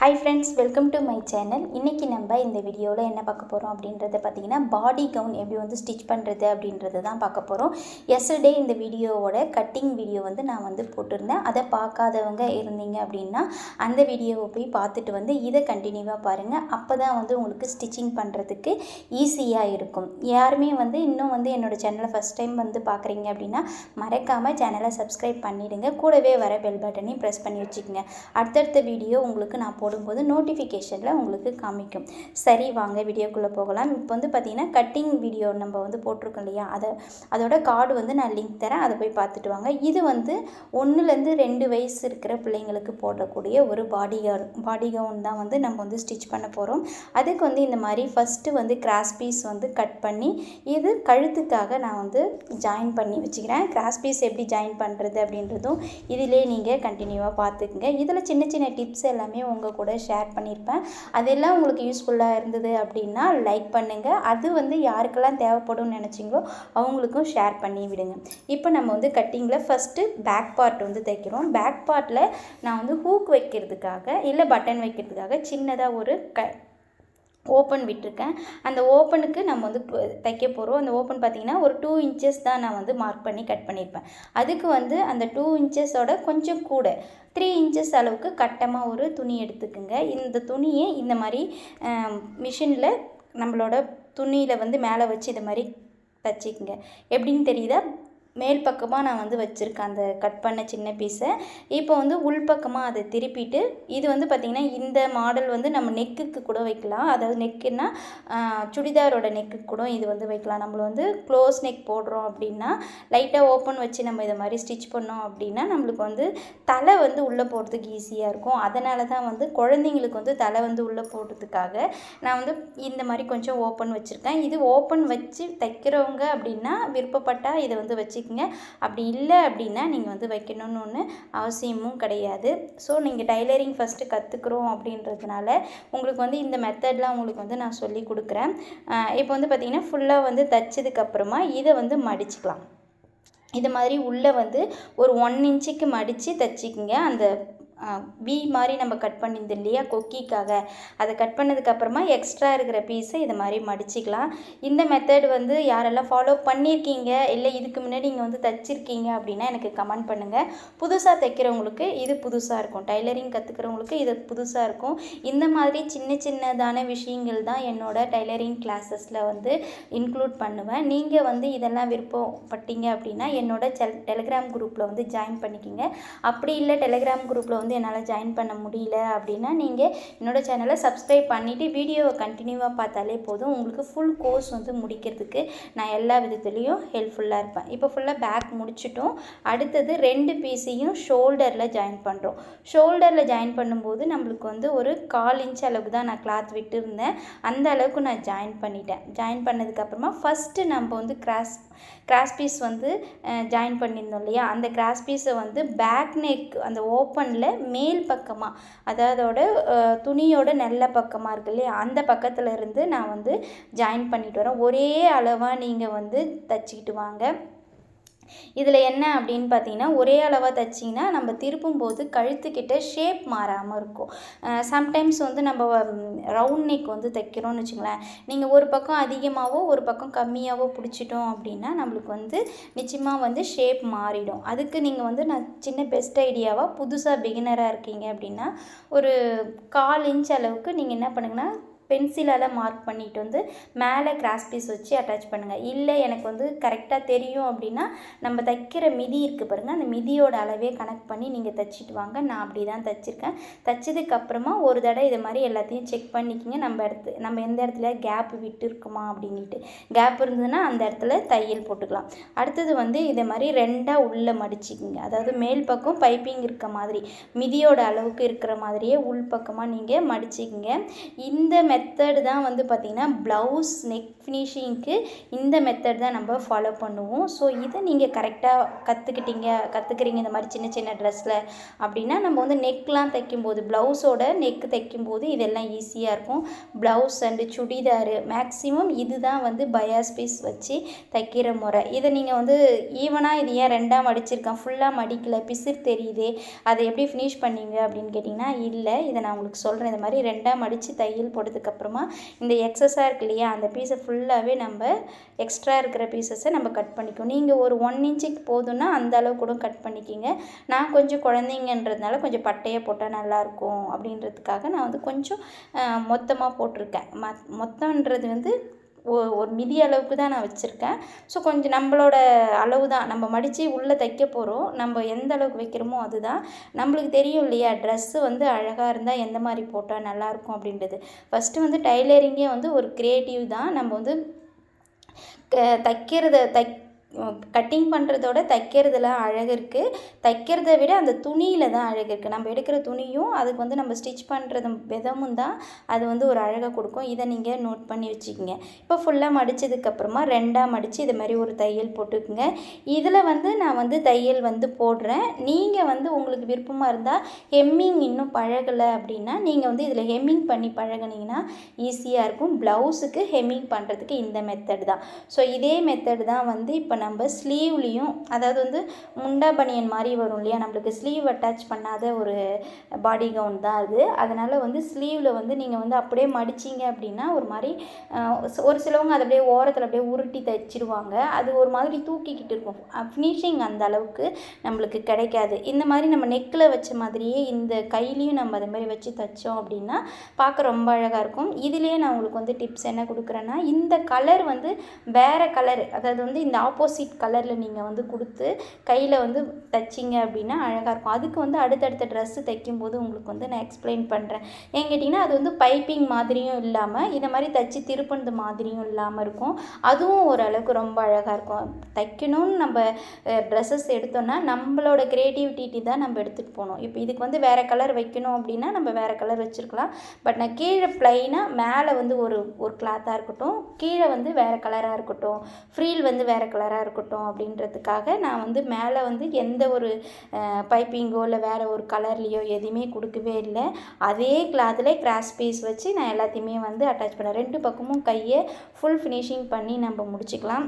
Hi friends welcome to my channel இன்றைக்கி நம்ம இந்த வீடியோவில் என்ன பார்க்க போகிறோம் அப்படின்றத பார்த்தீங்கன்னா பாடி கவுன் எப்படி வந்து ஸ்டிச் பண்ணுறது அப்படின்றது தான் பார்க்க போகிறோம் எஸ்டர்டே இந்த வீடியோவோட கட்டிங் வீடியோ வந்து நான் வந்து போட்டிருந்தேன். அதை பார்க்காதவங்க இருந்தீங்க அப்படின்னா அந்த வீடியோவை போய் பார்த்துட்டு வந்து இதை கண்டினியூவாக பாருங்கள் அப்போ தான் வந்து உங்களுக்கு ஸ்டிச்சிங் பண்ணுறதுக்கு ஈஸியாக இருக்கும். யாருமே வந்து இன்னும் வந்து என்னோடய சேனலை ஃபஸ்ட் டைம் வந்து பார்க்குறீங்க அப்படின்னா மறக்காமல் சேனலை சப்ஸ்கிரைப் பண்ணிவிடுங்க கூடவே வர பெல் பட்டனையும் ப்ரெஸ் பண்ணி வச்சுக்கோங்க. அடுத்தடுத்த வீடியோ உங்களுக்கு நான் போடும்போது நோட்டிஃபிகேஷனில் உங்களுக்கு காமிக்கும். சரி வாங்க வீடியோக்குள்ளே போகலாம். இப்போ வந்து பார்த்திங்கன்னா கட்டிங் வீடியோ நம்ம வந்து போட்டிருக்கோம் இல்லையா? அதை அதோட கார்டு வந்து நான் லிங்க் தரேன். அதை போய் பார்த்துட்டு வாங்க. இது வந்து ஒன்றுலேருந்து ரெண்டு வயசு இருக்கிற பிள்ளைங்களுக்கு போடக்கூடிய ஒரு பாடி கவுன் பாடி கவுன் தான் வந்து நம்ம வந்து ஸ்டிச் பண்ண போகிறோம் அதுக்கு வந்து இந்த மாதிரி ஃபஸ்ட்டு வந்து கிராஸ் பீஸ் வந்து கட் பண்ணி இது கழுத்துக்காக நான் வந்து ஜாயின் பண்ணி வச்சுக்கிறேன். கிராஸ் பீஸ் எப்படி ஜாயின் பண்ணுறது அப்படின்றதும் இதிலே நீங்கள் கண்டினியூவாக பார்த்துக்குங்க. இதில் சின்ன சின்ன டிப்ஸ் எல்லாமே உங்கள் கூட ஷேர் பண்ணியிருப்பேன் அதெல்லாம் உங்களுக்கு யூஸ்ஃபுல்லாக இருந்தது அப்படின்னா லைக் பண்ணுங்கள் அது வந்து யாருக்கெல்லாம் தேவைப்படும்னு நினச்சிங்களோ அவங்களுக்கும் ஷேர் பண்ணி விடுங்க. இப்போ நம்ம வந்து கட்டிங்கில் ஃபஸ்ட்டு பேக் பார்ட் வந்து தைக்கிறோம். பேக் பார்ட்டில் நான் வந்து ஹூக் வைக்கிறதுக்காக இல்லை பட்டன் வைக்கிறதுக்காக சின்னதாக ஒரு க ஓப்பன் விட்டிருக்கேன். அந்த ஓப்பனுக்கு நம்ம வந்து தைக்க போகிறோம் அந்த ஓப்பன் பார்த்திங்கன்னா ஒரு டூ இன்ச்சஸ் தான் நான் வந்து மார்க் பண்ணி கட் பண்ணியிருப்பேன். அதுக்கு வந்து அந்த டூ இன்ச்சஸோட கொஞ்சம் கூட த்ரீ இன்ச்சஸ் அளவுக்கு கட்டமாக ஒரு துணி எடுத்துக்குங்க. இந்த துணியை இந்த மாதிரி மிஷினில் நம்மளோட துணியில் வந்து மேலே வச்சு இந்த மாதிரி தச்சிக்கங்க. எப்படின்னு தெரியுதா? மேல் பக்கமாக நான் வந்து வச்சுருக்கேன் அந்த கட் பண்ண சின்ன பீஸை இப்போ வந்து உள்பக்கமாக அதை திருப்பிட்டு இது வந்து பார்த்திங்கன்னா இந்த மாடல் வந்து நம்ம நெக்குக்கு கூட வைக்கலாம். அதாவது நெக்குன்னா சுடிதாரோட நெக்கு கூட இது வந்து வைக்கலாம். நம்மள வந்து க்ளோஸ் நெக் போடுறோம் அப்படின்னா லைட்டாக ஓப்பன் வச்சு நம்ம இதை மாதிரி ஸ்டிச் பண்ணோம் அப்படின்னா நம்மளுக்கு வந்து தலை வந்து உள்ளே போடுறதுக்கு ஈஸியாக இருக்கும். அதனால தான் வந்து குழந்தைங்களுக்கு வந்து தலை வந்து உள்ளே போடுறதுக்காக நான் வந்து இந்த மாதிரி கொஞ்சம் ஓப்பன் வச்சுருக்கேன். இது ஓப்பன் வச்சு தைக்கிறவங்க அப்படின்னா விருப்பப்பட்டால் இதை வந்து வச்சு வச்சுக்கோங்க. அப்படி இல்லை அப்படின்னா நீங்கள் வந்து வைக்கணும்னு ஒன்று அவசியமும் கிடையாது. ஸோ நீங்கள் டைலரிங் ஃபஸ்ட்டு கற்றுக்குறோம் அப்படின்றதுனால உங்களுக்கு வந்து இந்த மெத்தட்லாம் உங்களுக்கு வந்து நான் சொல்லி கொடுக்குறேன். இப்போ வந்து பார்த்திங்கன்னா ஃபுல்லாக வந்து தைச்சதுக்கப்புறமா இதை வந்து மடிச்சுக்கலாம். இது மாதிரி உள்ளே வந்து ஒரு ஒன் இன்ச்சுக்கு மடித்து தைச்சிக்கிங்க. அந்த வி மாதிரி நம்ம கட் பண்ணியிருந்தோம் இல்லையா கொக்கிக்காக. அதை கட் பண்ணதுக்கப்புறமா எக்ஸ்ட்ரா இருக்கிற பீஸை இது மாதிரி மடிச்சிக்கலாம். இந்த மெத்தட் வந்து யாரெல்லாம் ஃபாலோ பண்ணியிருக்கீங்க இல்லை இதுக்கு முன்னாடி நீங்கள் வந்து தைச்சிருக்கீங்க அப்படின்னா எனக்கு கமெண்ட் பண்ணுங்கள் புதுசாக தைக்கிறவங்களுக்கு இது புதுசாக இருக்கும். டைலரிங் கற்றுக்கிறவங்களுக்கு இது புதுசாக இருக்கும். இந்த மாதிரி சின்ன சின்னதான விஷயங்கள் தான் என்னோடய டைலரிங் கிளாஸஸில் வந்து இன்க்ளூட் பண்ணுவேன். நீங்கள் வந்து இதெல்லாம் விருப்பப்பட்டீங்க அப்படின்னா என்னோட செல் டெலிகிராம் குரூப்பில் வந்து ஜாயின் பண்ணிக்கிங்க. அப்படி இல்லை டெலிகிராம் குரூப்பில் வந்து வந்து என்னால் ஜாயின் பண்ண முடியல அப்படின்னா நீங்கள் என்னோடய சேனலை சப்ஸ்கிரைப் பண்ணிவிட்டு வீடியோவை கண்டினியூவாக பார்த்தாலே போதும். உங்களுக்கு ஃபுல் கோர்ஸ் வந்து முடிக்கிறதுக்கு நான் எல்லா விதத்துலேயும் ஹெல்ப்ஃபுல்லாக இருப்பேன். இப்போ ஃபுல்லாக பேக் முடிச்சிட்டோம். அடுத்தது ரெண்டு பீஸையும் ஷோல்டரில் ஜாயின் பண்ணுறோம் ஷோல்டரில் ஜாயின் பண்ணும்போது நம்மளுக்கு வந்து ஒரு கால் இன்ச் அளவுக்கு தான் நான் கிளாத் விட்டுருந்தேன். அந்த அளவுக்கு நான் ஜாயின் பண்ணிட்டேன். ஜாயின் பண்ணதுக்கப்புறமா ஃபஸ்ட்டு நம்ம வந்து கிராஸ் கிராஸ் பீஸ் வந்து ஜாயின் பண்ணியிருந்தோம் இல்லையா? அந்த கிராஸ் பீஸை வந்து பேக் நெக் அந்த ஓப்பனில் மேல் பக்கமாக அதாவதோட துணியோட நல்ல பக்கமாக இருக்கு இல்லையா? அந்த பக்கத்தில் இருந்து நான் வந்து ஜாயின் பண்ணிட்டு வரேன். ஒரே அளவாக நீங்கள் வந்து தைச்சிக்கிட்டு வாங்க. இதில் என்ன அப்படின்னு பார்த்தீங்கன்னா ஒரே அளவாக தைச்சிங்கன்னா நம்ம திருப்பும் போது கழுத்துக்கிட்ட ஷேப் மாறாமல் இருக்கும். சம்டைம்ஸ் வந்து நம்ம ரவுண்ட் நெக் வந்து தைக்கிறோம்னு வச்சுங்களேன். நீங்கள் ஒரு பக்கம் அதிகமாகவோ ஒரு பக்கம் கம்மியாகவோ பிடிச்சிட்டோம் அப்படின்னா நம்மளுக்கு வந்து நிச்சயமாக வந்து ஷேப் மாறிடும். அதுக்கு நீங்கள் வந்து நான் சின்ன பெஸ்ட் ஐடியாவாக புதுசாக பிகினராக இருக்கீங்க அப்படின்னா ஒரு கால் இன்ச் அளவுக்கு நீங்கள் என்ன பண்ணுங்கன்னா பென்சிலால் மார்க் பண்ணிட்டு வந்து மேலே கிராஸ் பீஸ் வச்சு அட்டாச் பண்ணுங்கள் இல்லை எனக்கு வந்து கரெக்டாக தெரியும் அப்படின்னா நம்ம தைக்கிற மிதி இருக்குது பாருங்கள் அந்த மிதியோட அளவே கனெக்ட் பண்ணி நீங்கள் தைச்சிட்டு வாங்க. நான் அப்படி தான் தைச்சிருக்கேன் தைச்சதுக்கப்புறமா ஒரு தடவை இது மாதிரி எல்லாத்தையும் செக் பண்ணிக்கிங்க. நம்ம இடத்து நம்ம எந்த இடத்துல கேப் விட்டு இருக்குமா அப்படின்ட்டு கேப் இருந்ததுன்னா அந்த இடத்துல தையல் போட்டுக்கலாம். அடுத்தது வந்து இதை மாதிரி ரெண்டாக உள்ளே மடிச்சிக்கிங்க. அதாவது மேல் பக்கம் பைப்பிங் இருக்க மாதிரி மிதியோட அளவுக்கு இருக்கிற மாதிரியே உள் பக்கமாக நீங்கள் மடிச்சிக்கிங்க. இந்த மெத் மெத்தடு தான் வந்து பார்த்திங்கன்னா ப்ளவுஸ் நெக் ஃபினிஷிங்க்கு இந்த மெத்தட் தான் நம்ம ஃபாலோ பண்ணுவோம். ஸோ இதை நீங்கள் கரெக்டாக கற்றுக்கிட்டீங்க கற்றுக்குறீங்க இந்த மாதிரி சின்ன சின்ன ட்ரெஸ்ஸில் அப்படின்னா நம்ம வந்து நெக்லாம் தைக்கும்போது ப்ளவுஸோட நெக் தைக்கும்போது இதெல்லாம் ஈஸியாக இருக்கும். ப்ளவுஸ் அண்டு சுடிதாரு மேக்ஸிமம் இதுதான் வந்து பயாஸ் பீஸ் வச்சு தைக்கிற முறை. இதை நீங்கள் வந்து ஈவனாக இது ஏன் ரெண்டாக மடிச்சிருக்கேன் ஃபுல்லாக மடிக்கல பிசிறு தெரியுதே அதை எப்படி ஃபினிஷ் பண்ணீங்க அப்படின்னு கேட்டிங்கன்னா இல்லை இதை நான் உங்களுக்கு சொல்கிறேன் இந்த மாதிரி ரெண்டாக மடித்து தையல் அதுக்கப்புறமா இந்த எக்ஸஸாக இருக்கு இல்லையா அந்த பீஸை ஃபுல்லாகவே நம்ம எக்ஸ்ட்ரா இருக்கிற பீசஸை நம்ம கட் பண்ணிக்கணும். நீங்கள் ஒரு ஒன் இன்ச்சுக்கு போதும்னா அந்த அளவு கூட கட் பண்ணிக்கிங்க. நான் கொஞ்சம் குழந்தைங்கன்றதுனால கொஞ்சம் பட்டையை போட்டால் நல்லாயிருக்கும் அப்படின்றதுக்காக நான் வந்து கொஞ்சம் மொத்தமாக போட்டிருக்கேன். ம மொத்தன்றது வந்து ஒரு மிதி அளவுக்கு தான் நான் வச்சுருக்கேன். ஸோ கொஞ்சம் நம்மளோட அளவு தான். நம்ம மடித்து உள்ளே தைக்க போகிறோம் நம்ம எந்த அளவுக்கு வைக்கிறோமோ அதுதான். நம்மளுக்கு தெரியும் இல்லையா ட்ரெஸ்ஸு வந்து அழகாக இருந்தால் எந்த மாதிரி போட்டால் நல்லாயிருக்கும் அப்படின்றது. ஃபஸ்ட்டு வந்து டைலரிங்கே வந்து ஒரு க்ரியேட்டிவ் தான். நம்ம வந்து தைக்கிறத தைக் கட்டிங் பண்ணுறதோட தைக்கிறதுல அழகு இருக்குது தைக்கிறத விட அந்த துணியில் தான் அழகு இருக்குது நம்ம எடுக்கிற துணியும் அதுக்கு வந்து நம்ம ஸ்டிச் பண்ணுறது விதமும் தான் அது வந்து ஒரு அழகை கொடுக்கும். இதை நீங்கள் நோட் பண்ணி வச்சுக்கோங்க. இப்போ ஃபுல்லாக மடித்ததுக்கப்புறமா ரெண்டாக மடித்து இது மாதிரி ஒரு தையல் போட்டுக்குங்க. இதில் வந்து நான் வந்து தையல் வந்து போடுறேன். நீங்கள் வந்து உங்களுக்கு விருப்பமாக இருந்தால் ஹெம்மிங் இன்னும் பழகலை அப்படின்னா நீங்கள் வந்து இதில் ஹெம்மிங் பண்ணி பழகுனீங்கன்னா ஈஸியாக இருக்கும். ப்ளவுஸுக்கு ஹெம்மிங் பண்ணுறதுக்கு இந்த மெத்தட் தான். ஸோ இதே மெத்தட் தான் வந்து இப்போ நம்ம ஸ்லீவ்லேயும் அதாவது வந்து முண்டா பனியன் மாதிரி வரும் இல்லையா? நம்மளுக்கு ஸ்லீவ் அட்டாச் பண்ணாத ஒரு பாடி கவுன் தான் அது. அதனால் வந்து ஸ்லீவில் வந்து நீங்கள் வந்து அப்படியே மடிச்சிங்க அப்படின்னா ஒரு மாதிரி ஒரு சிலவங்க அதை அப்படியே ஓரத்தில் அப்படியே உருட்டி தைச்சிருவாங்க அது ஒரு மாதிரி தூக்கிக்கிட்டு இருக்கும். ஃபினிஷிங் அந்த அளவுக்கு நம்மளுக்கு கிடைக்காது. இந்த மாதிரி நம்ம நெக்கில் வச்ச மாதிரியே இந்த கையிலையும் நம்ம அதே மாதிரி வச்சு தைச்சோம் அப்படின்னா பார்க்க ரொம்ப அழகாக இருக்கும். இதுலேயே நான் உங்களுக்கு வந்து டிப்ஸ் என்ன கொடுக்குறேன்னா இந்த கலர் வந்து வேறு கலர் அதாவது வந்து இந்த ஆப்போசிட் ஆப்போசிட் கலரில் நீங்கள் வந்து கொடுத்து கையில் வந்து தைச்சிங்க அப்படின்னா அழகாக இருக்கும். அதுக்கு வந்து அடுத்தடுத்த ட்ரெஸ்ஸு தைக்கும்போது உங்களுக்கு வந்து நான் எக்ஸ்பிளைன் பண்ணுறேன் ஏன் கேட்டிங்கன்னா அது வந்து பைப்பிங் மாதிரியும் இல்லாமல் இந்த மாதிரி தைச்சி திருப்பினது மாதிரியும் இல்லாமல் இருக்கும். அதுவும் ஓரளவுக்கு ரொம்ப அழகாக இருக்கும். தைக்கணும்னு நம்ம ட்ரெஸ்ஸஸ் எடுத்தோன்னா நம்மளோட க்ரியேட்டிவிட்டி தான் நம்ம எடுத்துகிட்டு போகணும். இப்போ இதுக்கு வந்து வேறு கலர் வைக்கணும் அப்படின்னா நம்ம வேறு கலர் வச்சுருக்கலாம். பட் நான் கீழே ப்ளைனாக மேலே வந்து ஒரு ஒரு கிளாத்தாக இருக்கட்டும் கீழே வந்து வேறு கலராக இருக்கட்டும் ஃப்ரீல் வந்து வேறு கலராக கலராக இருக்கட்டும் அப்படின்றதுக்காக நான் வந்து மேலே வந்து எந்த ஒரு பைப்பிங்கோ இல்லை வேறு ஒரு கலர்லேயோ எதுவுமே கொடுக்கவே இல்லை. அதே கிளாத்தில் கிராஸ் பீஸ் வச்சு நான் எல்லாத்தையுமே வந்து அட்டாச் பண்ணேன் ரெண்டு பக்கமும் கையை ஃபுல் ஃபினிஷிங் பண்ணி நம்ம முடிச்சுக்கலாம்.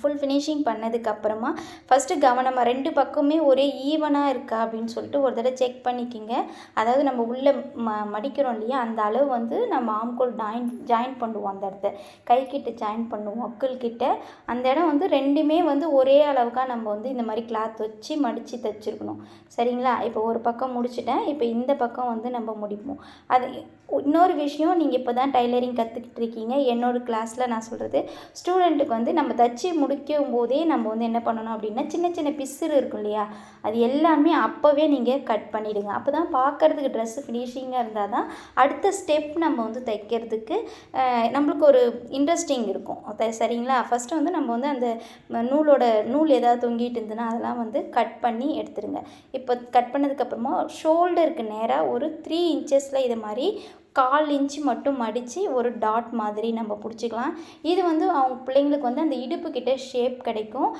ஃபுல் ஃபினிஷிங் பண்ணதுக்கப்புறமா ஃபஸ்ட்டு கவனமாக ரெண்டு பக்கமே ஒரே ஈவனாக இருக்கா அப்படின்னு சொல்லிட்டு ஒரு தடவை செக் பண்ணிக்கிங்க. அதாவது நம்ம உள்ளே ம மடிக்கிறோம் இல்லையா? அந்த அளவு வந்து நம்ம ஆம்கோல் ஜாயின் ஜாயின் பண்ணுவோம் அந்த இடத்த. கை கிட்ட ஜாயின் பண்ணுவோம் அக்கிள் கிட்ட அந்த இடம் வந்து ரெண்டுமே வந்து ஒரே அளவுக்காக நம்ம வந்து இந்த மாதிரி கிளாத் வச்சு மடித்து தைச்சிருக்கணும். சரிங்களா? இப்போ ஒரு பக்கம் முடிச்சிட்டேன். இப்போ இந்த பக்கம் வந்து நம்ம முடிப்போம். அது இன்னொரு விஷயம் நீங்கள் இப்போ தான் டைலரிங் கற்றுக்கிட்டு இருக்கீங்க என்னோடய கிளாஸில் நான் சொல்கிறது ஸ்டூடெண்ட்டுக்கு வந்து நம்ம தச்சு முடிக்கும் போதே நம்ம வந்து என்ன பண்ணணும் அப்படின்னா சின்ன சின்ன பிசுறு இருக்கும் இல்லையா? அது எல்லாமே அப்போவே நீங்கள் கட் பண்ணிவிடுங்க அப்போ தான் பார்க்குறதுக்கு ட்ரெஸ்ஸு ஃபினிஷிங்காக இருந்தால் தான் அடுத்த ஸ்டெப் நம்ம வந்து தைக்கிறதுக்கு நம்மளுக்கு ஒரு இன்ட்ரெஸ்டிங் இருக்கும். சரிங்களா? ஃபஸ்ட்டு வந்து நம்ம வந்து அந்த நூலோட நூல் ஏதாவது தொங்கிட்டு இருந்ததுன்னா அதெல்லாம் வந்து கட் பண்ணி எடுத்துருங்க இப்போ கட் பண்ணதுக்கப்புறமா ஷோல்டருக்கு நேராக ஒரு த்ரீ இன்ச்சஸில் இதை மாதிரி கால் இன்ச்சு மட்டும் மடித்து ஒரு டாட் மாதிரி நம்ம பிடிச்சிக்கலாம். இது வந்து அவங்க பிள்ளைங்களுக்கு வந்து அந்த இடுப்பு கிட்ட ஷேப் கிடைக்கும்.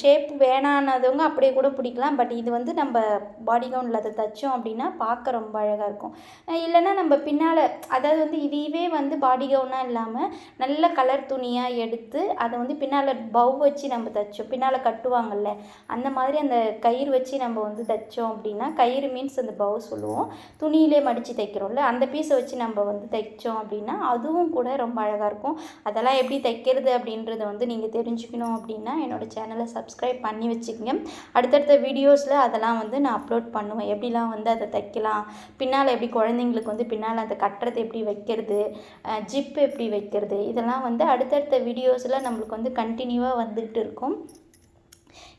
ஷேப் வேணானதவங்க அப்படியே கூட பிடிக்கலாம். பட் இது வந்து நம்ம பாடி கவுண்டில் அதை தைச்சோம் அப்படின்னா பார்க்க ரொம்ப அழகாக இருக்கும். இல்லைன்னா நம்ம பின்னால் அதாவது வந்து இதுவே வந்து பாடி கவுனாக இல்லாமல் நல்ல கலர் துணியாக எடுத்து அதை வந்து பின்னால் பவ் வச்சு நம்ம தைச்சோம். பின்னால் கட்டுவாங்கள்ல அந்த மாதிரி அந்த கயிறு வச்சு நம்ம வந்து தைச்சோம் அப்படின்னா கயிறு மீன்ஸ் அந்த பவ் சொல்லுவோம். துணியிலே மடித்து தைக்கிறோம்ல அந்த பீஸை வச்சு நம்ம வந்து தைச்சோம் அப்படின்னா அதுவும் கூட ரொம்ப அழகாக இருக்கும். அதெல்லாம் எப்படி தைக்கிறது அப்படின்றத வந்து நீங்கள் தெரிஞ்சுக்கணும் அப்படின்னா என்னோடய சேனலை சப்ஸ்கிரைப் பண்ணி வச்சுக்கோங்க. அடுத்தடுத்த வீடியோஸில் அதெல்லாம் வந்து நான் அப்லோட் பண்ணுவேன். எப்படிலாம் வந்து அதை தைக்கலாம்? பின்னால் எப்படி குழந்தைங்களுக்கு வந்து பின்னால் அதை கட்டுறது எப்படி வைக்கிறது? ஜிப் எப்படி வைக்கிறது? இதெல்லாம் வந்து அடுத்தடுத்த வீடியோஸில் நம்மளுக்கு வந்து கண்டினியூவாக வந்துகிட்டு இருக்கும்.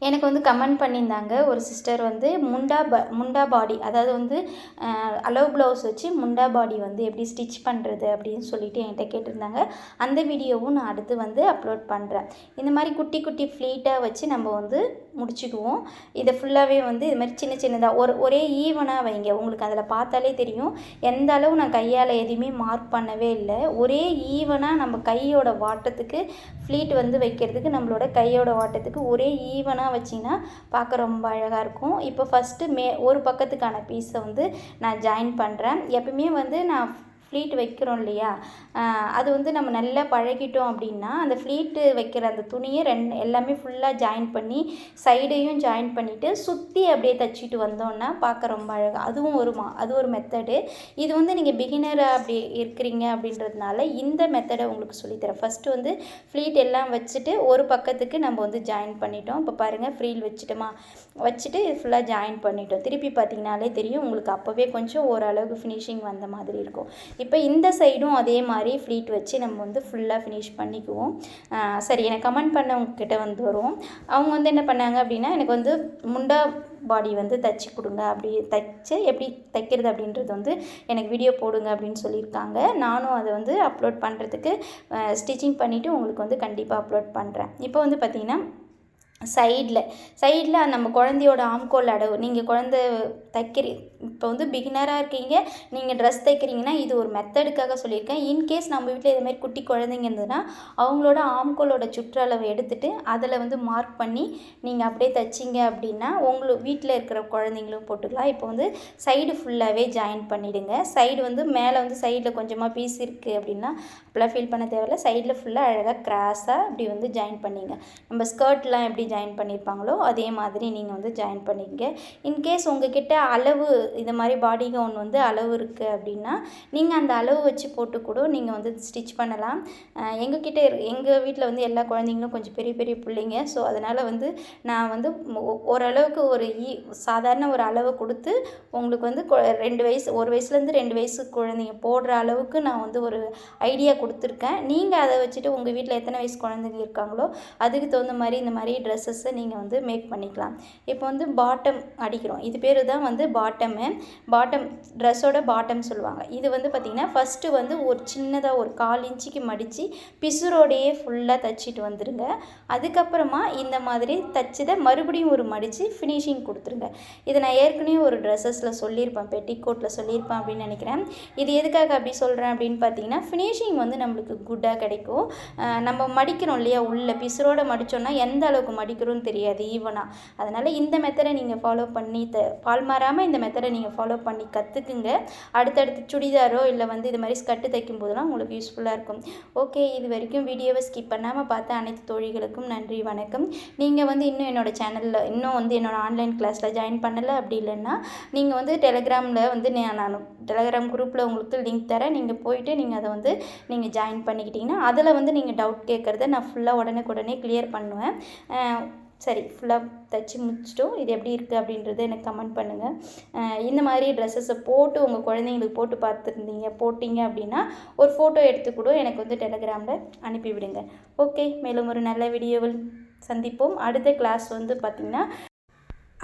எனக்கு வந்து கமெண்ட் பண்ணியிருந்தாங்க. ஒரு சிஸ்டர் வந்து முண்டா ப முண்டா பாடி அதாவது வந்து அலோவ் ப்ளவுஸ் வச்சு முண்டா பாடி வந்து எப்படி ஸ்டிச் பண்ணுறது அப்படின்னு சொல்லிட்டு என்கிட்ட கேட்டிருந்தாங்க. அந்த வீடியோவும் நான் அடுத்து வந்து அப்லோட் பண்ணுறேன் இந்த மாதிரி குட்டி குட்டி ஃப்ளீட்டாக வச்சு நம்ம வந்து முடிச்சுக்குவோம். இதை ஃபுல்லாகவே வந்து இது மாதிரி சின்ன சின்னதாக ஒரு ஒரே ஈவனாக வைங்க. உங்களுக்கு அதில் பார்த்தாலே தெரியும். எந்த அளவு நான் கையால் எதுவுமே மார்க் பண்ணவே இல்லை. ஒரே ஈவனாக நம்ம கையோட வாட்டத்துக்கு ஃப்ளீட் வந்து வைக்கிறதுக்கு நம்மளோட கையோட வாட்டத்துக்கு ஒரே ஈவனாக வச்சிங்கன்னா பார்க்க ரொம்ப அழகாக இருக்கும். இப்போ ஃபஸ்ட்டு மே ஒரு பக்கத்துக்கான பீஸை வந்து நான் ஜாயின் பண்ணுறேன் எப்பவுமே வந்து நான் ஃப்ளீட் வைக்கிறோம் இல்லையா? அது வந்து நம்ம நல்லா பழகிட்டோம் அப்படின்னா அந்த ஃப்ளீட்டு வைக்கிற அந்த துணியை ரெண்டு எல்லாமே ஃபுல்லாக ஜாயின் பண்ணி சைடையும் ஜாயின் பண்ணிவிட்டு சுற்றி அப்படியே தைச்சிட்டு வந்தோன்னா பார்க்க ரொம்ப அழகாக அதுவும் ஒரு மா அது ஒரு மெத்தடு இது வந்து நீங்கள் பிகினராக அப்படி இருக்கிறீங்க அப்படின்றதுனால இந்த மெத்தடை உங்களுக்கு சொல்லித்தரேன். ஃபஸ்ட்டு வந்து ஃப்ளீட் எல்லாம் வச்சுட்டு ஒரு பக்கத்துக்கு நம்ம வந்து ஜாயின் பண்ணிட்டோம். இப்போ பாருங்கள் ஃப்ரீல் வச்சுட்டோமா? வச்சுட்டு ஃபுல்லாக ஜாயின் பண்ணிட்டோம். திருப்பி பார்த்தீங்கனாலே தெரியும் உங்களுக்கு அப்போவே கொஞ்சம் ஓரளவுக்கு ஃபினிஷிங் வந்த மாதிரி இருக்கும். இப்போ இந்த சைடும் அதே மாதிரி ஃப்ளீட் வச்சு நம்ம வந்து ஃபுல்லாக ஃபினிஷ் பண்ணிக்குவோம். சரி எனக்கு கமெண்ட் பண்ணவங்கக்கிட்ட வந்து வரும். அவங்க வந்து என்ன பண்ணாங்க அப்படின்னா எனக்கு வந்து முண்டா பாடி வந்து தைச்சி கொடுங்க. அப்படி தைச்சு எப்படி தைக்கிறது அப்படின்றது வந்து எனக்கு வீடியோ போடுங்க அப்படின்னு சொல்லியிருக்காங்க. நானும் அதை வந்து அப்லோட் பண்ணுறதுக்கு ஸ்டிச்சிங் பண்ணிவிட்டு உங்களுக்கு வந்து கண்டிப்பாக அப்லோட் பண்ணுறேன். இப்போ வந்து பார்த்திங்கன்னா சைடில் சைடில் நம்ம குழந்தையோட ஆம்கோல் அடவு. நீங்கள் குழந்த தைக்கிறி இப்போ வந்து பிகினராக இருக்கீங்க நீங்கள் ட்ரெஸ் தைக்கிறீங்கன்னா இது ஒரு மெத்தடுக்காக சொல்லியிருக்கேன். இன்கேஸ் நம்ம வீட்டில் இதுமாதிரி குட்டி குழந்தைங்க இருந்ததுன்னா அவங்களோட ஆம்கோலோட சுற்றளவை எடுத்துகிட்டு அதில் வந்து மார்க் பண்ணி நீங்கள் அப்படியே தைச்சிங்க அப்படின்னா உங்களுக்கு வீட்டில் இருக்கிற குழந்தைங்களும் போட்டுக்கலாம். இப்போ வந்து சைடு ஃபுல்லாகவே ஜாயின் பண்ணிவிடுங்க சைடு வந்து மேலே வந்து சைடில் கொஞ்சமாக பீஸ் இருக்குது அப்படின்னா அப்படிலாம் ஃபீல் பண்ண தேவையில்ல. சைடில் ஃபுல்லாக அழகாக கிராஸாக அப்படி வந்து ஜாயின் பண்ணிங்க. நம்ம ஸ்கர்ட்லாம் எப்படி ஜாயின் பண்ணியிருப்பாங்களோ அதே மாதிரி நீங்கள் வந்து ஜாயின் பண்ணிக்கங்க. இன்கேஸ் உங்ககிட்ட அளவு இது மாதிரி பாடி கவுன் வந்து அளவு இருக்குது அப்படின்னா நீங்கள் அந்த அளவு வச்சு போட்டு கூட நீங்கள் வந்து ஸ்டிச் பண்ணலாம். எங்ககிட்ட எங்கள் வீட்டில் வந்து எல்லா குழந்தைங்களும் கொஞ்சம் பெரிய பெரிய பிள்ளைங்க. ஸோ அதனால் வந்து நான் வந்து ஓரளவுக்கு ஒரு ஈ சாதாரண ஒரு அளவு கொடுத்து உங்களுக்கு வந்து ரெண்டு வயசு ஒரு வயசுலேருந்து ரெண்டு வயசு குழந்தைங்க போடுற அளவுக்கு நான் வந்து ஒரு ஐடியா கொடுத்துருக்கேன். நீங்கள் அதை வச்சுட்டு உங்கள் வீட்டில் எத்தனை வயசு குழந்தைங்க இருக்காங்களோ அதுக்கு தகுந்த மாதிரி இந்த மாதிரி ட்ரெஸ் ட்ரெஸ்ஸஸை நீங்கள் வந்து மேக் பண்ணிக்கலாம். இப்போ வந்து பாட்டம் அடிக்கிறோம். இது பேர் தான் வந்து பாட்டமு பாட்டம் ட்ரெஸ்ஸோட பாட்டம் சொல்லுவாங்க. இது வந்து பார்த்திங்கன்னா ஃபஸ்ட்டு வந்து ஒரு சின்னதாக ஒரு கால் இன்ச்சுக்கு மடித்து பிசுரோடையே ஃபுல்லாக தைச்சிட்டு வந்துடுங்க அதுக்கப்புறமா இந்த மாதிரி தைச்சதை மறுபடியும் ஒரு மடித்து ஃபினிஷிங் கொடுத்துருங்க. இதை நான் ஏற்கனவே ஒரு ட்ரெஸ்ஸஸில் சொல்லியிருப்பேன். பெட்டிக்கோட்டில் சொல்லியிருப்பேன் அப்படின்னு நினைக்கிறேன். இது எதுக்காக அப்படி சொல்கிறேன் அப்படின்னு பார்த்தீங்கன்னா ஃபினிஷிங் வந்து நம்மளுக்கு குட்டாக கிடைக்கும். நம்ம மடிக்கிறோம் இல்லையா உள்ள பிசுரோட மடித்தோன்னா எந்த அளவுக்கு மடிக்கிறோன்னு தெரியாது ஈவனாக அதனால் இந்த மெத்தடை நீங்கள் ஃபாலோ பண்ணி த பால் மாறாமல் இந்த மெத்தடை நீங்கள் ஃபாலோ பண்ணி கற்றுக்குங்க அடுத்தடுத்து சுடிதாரோ இல்லை வந்து இது மாதிரி ஸ்கட்டு தைக்கும் போதெல்லாம் உங்களுக்கு யூஸ்ஃபுல்லாக இருக்கும். ஓகே இது வரைக்கும் வீடியோவை ஸ்கிப் பண்ணாமல் பார்த்த அனைத்து தோழிகளுக்கும் நன்றி வணக்கம். நீங்கள் வந்து இன்னும் என்னோடய சேனலில் இன்னும் வந்து என்னோடய ஆன்லைன் கிளாஸில் ஜாயின் பண்ணலை அப்படி இல்லைன்னா நீங்கள் வந்து டெலகிராமில் வந்து நான் டெலகிராம் குரூப்பில் உங்களுக்கு லிங்க் தரேன். நீங்கள் போயிட்டு நீங்கள் அதை வந்து நீங்கள் ஜாயின் பண்ணிக்கிட்டிங்கன்னா அதில் வந்து நீங்கள் டவுட் கேட்குறத நான் ஃபுல்லாக உடனே உடனே கிளியர் பண்ணுவேன். சரி ஃபுல்லாக தைச்சி முடிச்சிட்டோம். இது எப்படி இருக்குது அப்படின்றத எனக்கு கமெண்ட் பண்ணுங்கள் இந்த மாதிரி ட்ரெஸ்ஸஸை போட்டு உங்கள் குழந்தைங்களுக்கு போட்டு பார்த்துருந்தீங்க போட்டிங்க அப்படின்னா ஒரு ஃபோட்டோ எடுத்து கூட எனக்கு வந்து டெலகிராமில் அனுப்பிவிடுங்க ஓகே மேலும் ஒரு நல்ல வீடியோவில் சந்திப்போம். அடுத்த கிளாஸ் வந்து பார்த்திங்கன்னா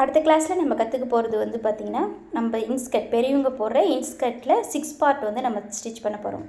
அடுத்த கிளாஸில் நம்ம கற்றுக்க போகிறது வந்து பார்த்திங்கன்னா நம்ம இன்ஸ்கட் பெரியவங்க போடுற இன்ஸ்கர்ட்டில் சிக்ஸ் பார்ட் வந்து நம்ம ஸ்டிச் பண்ண போகிறோம்